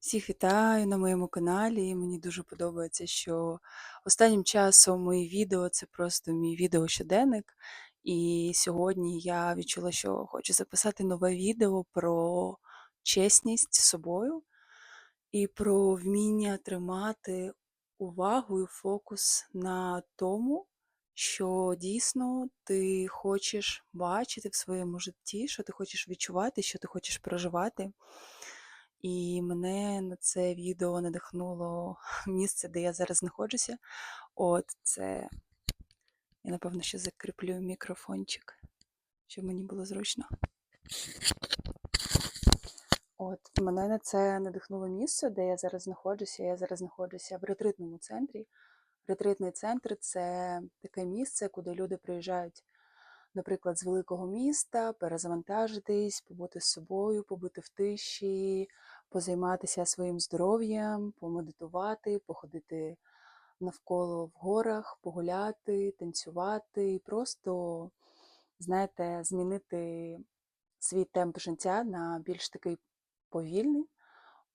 Всіх вітаю на моєму каналі. Мені дуже подобається, що останнім часом мої відео це просто мій відеощоденник. І сьогодні я відчула, що хочу записати нове відео про чесність з собою і про вміння тримати увагу і фокус на тому, що дійсно ти хочеш бачити в своєму житті, що ти хочеш відчувати, що ти хочеш проживати. І мене на це відео надихнуло місце, де я зараз знаходжуся. От це я, напевно, ще закріплю мікрофончик, щоб мені було зручно. От мене на це надихнуло місце, де я зараз знаходжуся. Я зараз знаходжуся в ретритному центрі. Ретритний центр це таке місце, куди люди приїжджають, наприклад, з великого міста, перезавантажитись, побути з собою, побути в тиші, позайматися своїм здоров'ям, помедитувати, походити навколо в горах, погуляти, танцювати, і просто, знаєте, змінити свій темп життя на більш такий повільний.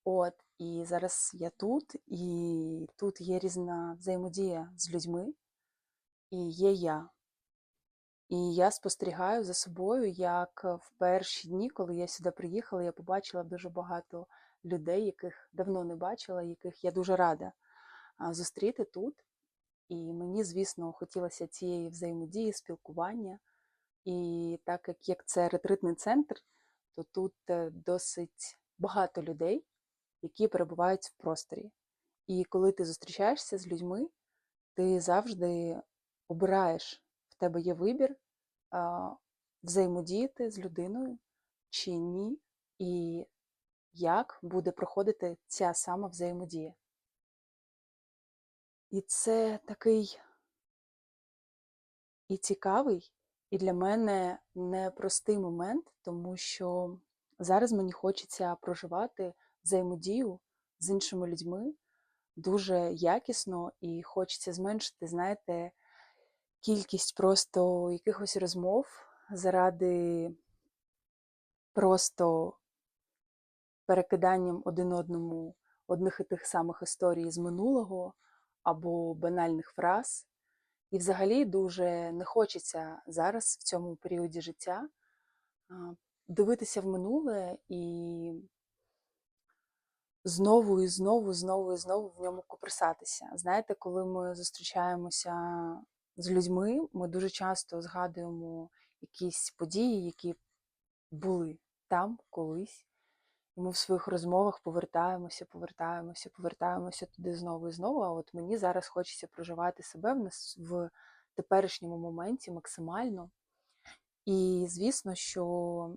От, і зараз я тут, і тут є різна взаємодія з людьми, і є я. І я спостерігаю за собою, як в перші дні, коли я сюди приїхала, я побачила дуже багато людей, яких давно не бачила, яких я дуже рада зустріти тут. І мені, звісно, хотілося цієї взаємодії, спілкування. І так як, як це ретритний центр, то тут е, досить багато людей, які перебувають в просторі. І коли ти зустрічаєшся з людьми, ти завжди обираєш, в тебе є вибір взаємодіяти з людиною чи ні, і як буде проходити ця сама взаємодія. І це такий і цікавий, і для мене непростий момент, тому що зараз мені хочеться проживати взаємодію з іншими людьми дуже якісно і хочеться зменшити, знаєте, кількість просто якихось розмов заради просто перекиданням один одному одних і тих самих історій з минулого або банальних фраз. І взагалі дуже не хочеться зараз в цьому періоді життя дивитися в минуле і знову і знову, знову і знову в ньому куперсатися. Знаєте, коли ми зустрічаємося з людьми, ми дуже часто згадуємо якісь події, які були там колись. І ми в своїх розмовах повертаємося, повертаємося, повертаємося туди знову і знову. А от мені зараз хочеться проживати себе в нас в теперішньому моменті максимально. І звісно, що,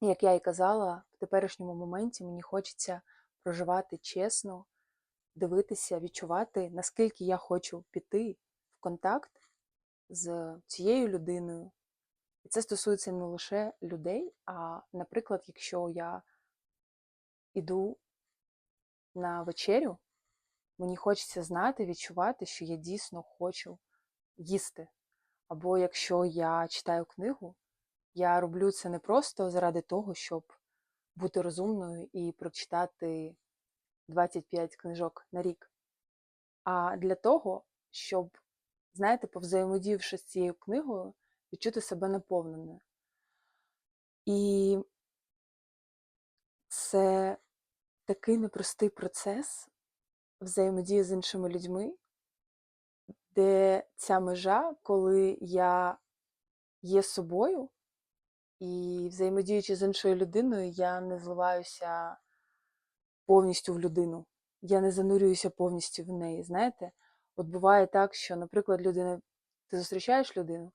як я і казала, в теперішньому моменті мені хочеться проживати чесно, дивитися, відчувати, наскільки я хочу піти в контакт з цією людиною. І це стосується не лише людей, а, наприклад, якщо я іду на вечерю, мені хочеться знати, відчувати, що я дійсно хочу їсти. Або якщо я читаю книгу, я роблю це не просто заради того, щоб бути розумною і прочитати 25 книжок на рік, а для того, щоб, знаєте, повзаємодівши з цією книгою, відчути себе наповненою. І це такий непростий процес взаємодії з іншими людьми, де ця межа, коли я є собою і взаємодіючи з іншою людиною, я не зливаюся повністю в людину. Я не занурююся повністю в неї. Знаєте, от буває так, що, наприклад, людина, ти зустрічаєш людину,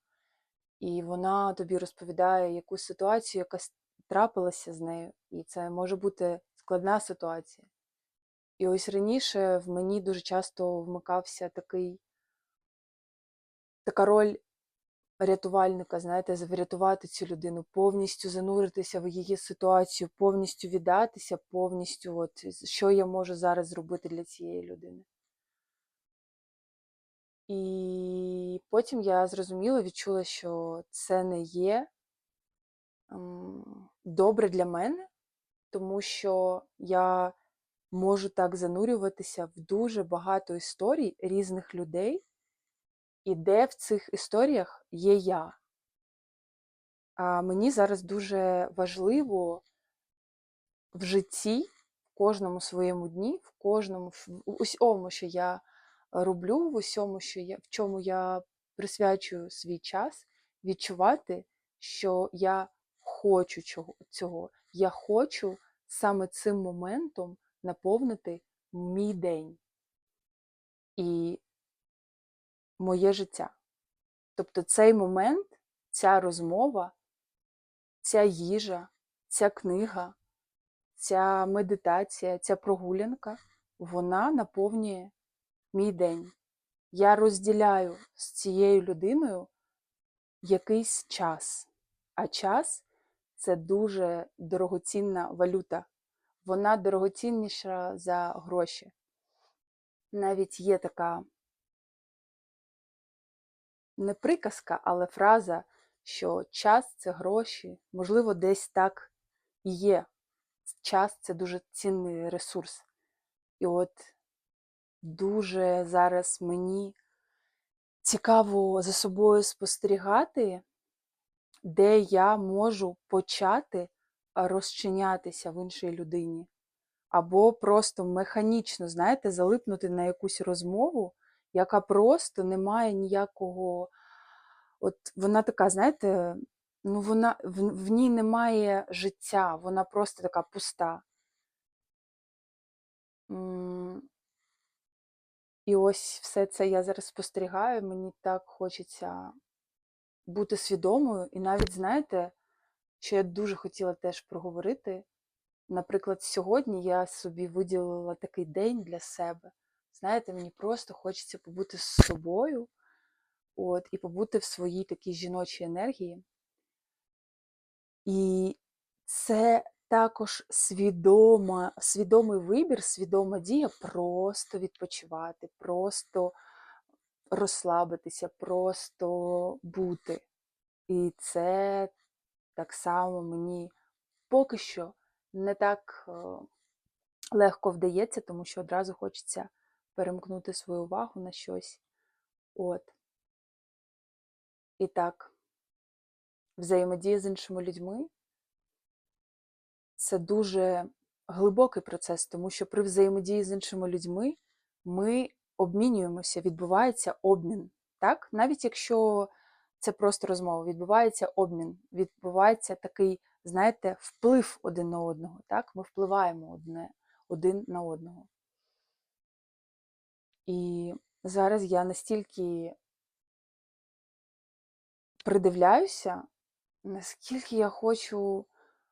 і вона тобі розповідає якусь ситуацію, яка трапилася з нею, і це може бути складна ситуація. І ось раніше в мені дуже часто вмикався такий, така роль рятувальника, знаєте, врятувати цю людину, повністю зануритися в її ситуацію, повністю віддатися, повністю, от, що я можу зараз зробити для цієї людини. І потім я зрозуміла, відчула, що це не є добре для мене, тому що я можу так занурюватися в дуже багато історій різних людей, і де в цих історіях є я. А мені зараз дуже важливо в житті, в кожному своєму дні, в кожному в усьому, що я роблю, в усьому, що я, в чому я присвячую свій час, відчувати, що я хочу цього. Я хочу саме цим моментом наповнити мій день і моє життя. Тобто цей момент, ця розмова, ця їжа, ця книга, ця медитація, ця прогулянка, вона наповнює мій день. Я розділяю з цією людиною якийсь час, а час це дуже дорогоцінна валюта. Вона дорогоцінніша за гроші. Навіть є така не приказка, але фраза, що час це гроші, можливо, десь так і є. Час це дуже цінний ресурс. І от дуже зараз мені цікаво за собою спостерігати, де я можу почати розчинятися в іншій людині. Або просто механічно, знаєте, залипнути на якусь розмову, яка просто не має ніякого. От вона така, знаєте, ну вона в, в ній немає життя, вона просто така пуста. І ось все це я зараз спостерігаю, мені так хочеться бути свідомою. І навіть, знаєте, що я дуже хотіла теж проговорити. Наприклад, сьогодні я собі виділила такий день для себе. Знаєте, мені просто хочеться побути з собою, от, і побути в своїй такій жіночій енергії. І це також свідома, свідомий вибір, свідома дія просто відпочивати, просто розслабитися, просто бути. І це так само мені поки що не так е, легко вдається, тому що одразу хочеться перемкнути свою увагу на щось. От. І так, взаємодія з іншими людьми це дуже глибокий процес, тому що при взаємодії з іншими людьми ми обмінюємося, відбувається обмін. Так? Навіть якщо це просто розмова, відбувається обмін, відбувається такий, знаєте, вплив один на одного. Так? Ми впливаємо одне, один на одного. І зараз я настільки придивляюся, наскільки я хочу,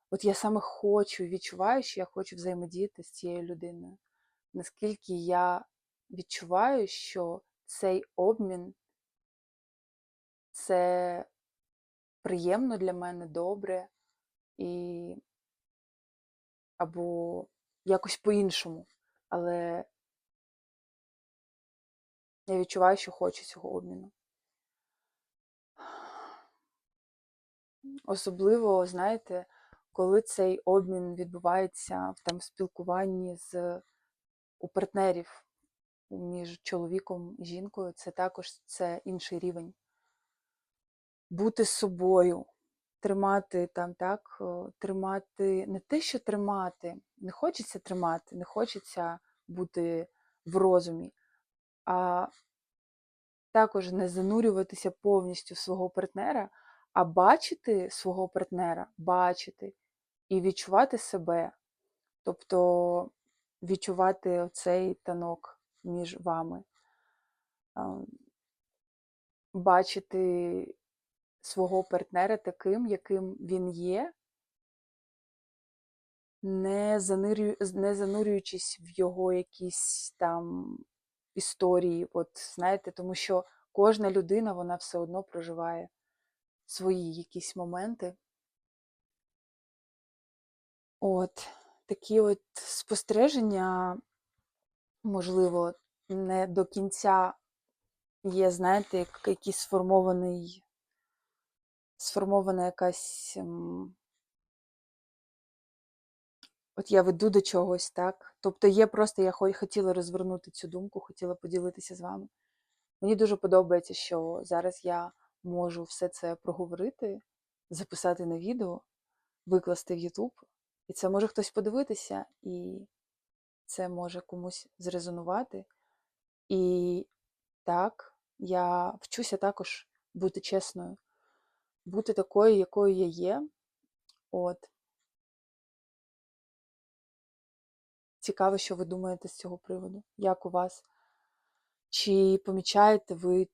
от я саме хочу, відчуваю, що я хочу взаємодіяти з цією людиною. Наскільки я відчуваю, що цей обмін це приємно для мене, добре і або якось по-іншому. Але я відчуваю, що хочу цього обміну. Особливо, знаєте, коли цей обмін відбувається в спілкуванні з у партнерів між чоловіком і жінкою, це також це інший рівень. Бути собою, тримати там, так, тримати не те, що тримати, не хочеться тримати, не хочеться бути в розумі, а також не занурюватися повністю в свого партнера, а бачити свого партнера, бачити і відчувати себе, тобто відчувати оцей танок між вами, бачити свого партнера таким, яким він є, не, не занурюючись в його якісь там історії, от знаєте, тому що кожна людина вона все одно проживає свої якісь моменти. От, такі от спостереження, можливо, не до кінця є, знаєте, як якийсь сформований, сформована якась от я веду до чогось, так? Тобто є просто, я хотіла розвернути цю думку, хотіла поділитися з вами. Мені дуже подобається, що зараз я можу все це проговорити, записати на відео, викласти в YouTube, і це може хтось подивитися, і це може комусь зрезонувати. І так, я вчуся також бути чесною, бути такою, якою я є. От. Цікаво, що ви думаєте з цього приводу. Як у вас? Чи помічаєте ви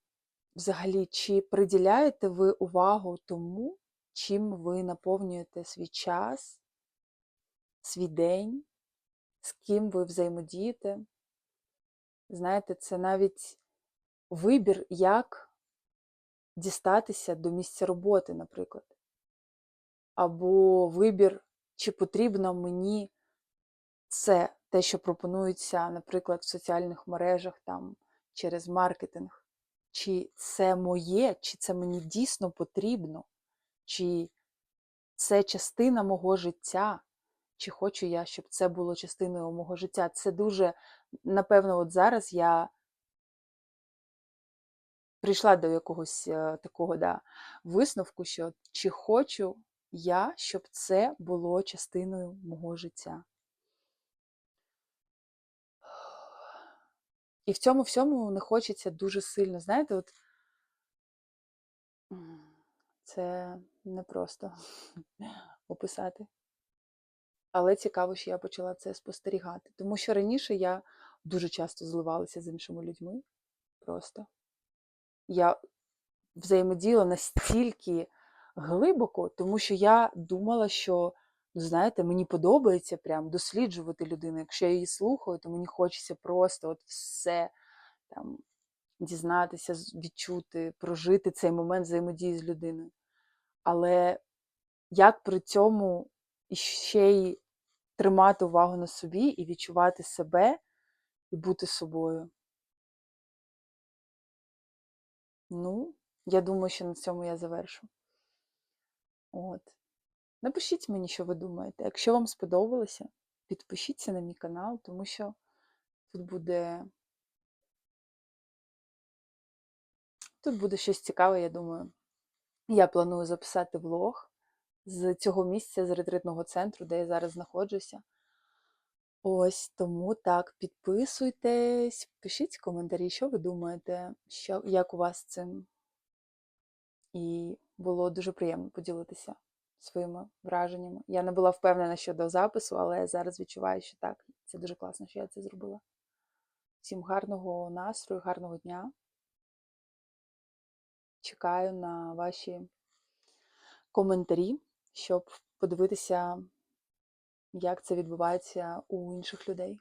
взагалі, чи приділяєте ви увагу тому, чим ви наповнюєте свій час, свій день, з ким ви взаємодієте? Знаєте, це навіть вибір, як дістатися до місця роботи, наприклад. Або вибір, чи потрібно мені це те, що пропонується, наприклад, в соціальних мережах там через маркетинг. Чи це моє, чи це мені дійсно потрібно, чи це частина мого життя, чи хочу я, щоб це було частиною мого життя. Це дуже, напевно, от зараз я прийшла до якогось е, такого да, висновку, що чи хочу я, щоб це було частиною мого життя. І в цьому всьому не хочеться дуже сильно, знаєте, от це непросто описати. Але цікаво, що я почала це спостерігати. Тому що раніше я дуже часто зливалася з іншими людьми. Просто. Я взаємодіяла настільки глибоко, тому що я думала, що, ну, знаєте, мені подобається прям досліджувати людину. Якщо я її слухаю, то мені хочеться просто от все там дізнатися, відчути, прожити цей момент взаємодії з людиною. Але як при цьому ще й тримати увагу на собі і відчувати себе і бути собою? Ну, я думаю, що на цьому я завершу. От. Напишіть мені, що ви думаєте. Якщо вам сподобалося, підпишіться на мій канал, тому що тут буде. Тут буде щось цікаве, я думаю. Я планую записати влог з цього місця, з ретритного центру, де я зараз знаходжуся. Ось тому так, підписуйтесь, пишіть коментарі, що ви думаєте, що, як у вас з цим. І було дуже приємно поділитися своїми враженнями. Я не була впевнена щодо запису, але зараз відчуваю, що так, це дуже класно, що я це зробила. Всім гарного настрою, гарного дня. Чекаю на ваші коментарі, щоб подивитися, як це відбувається у інших людей.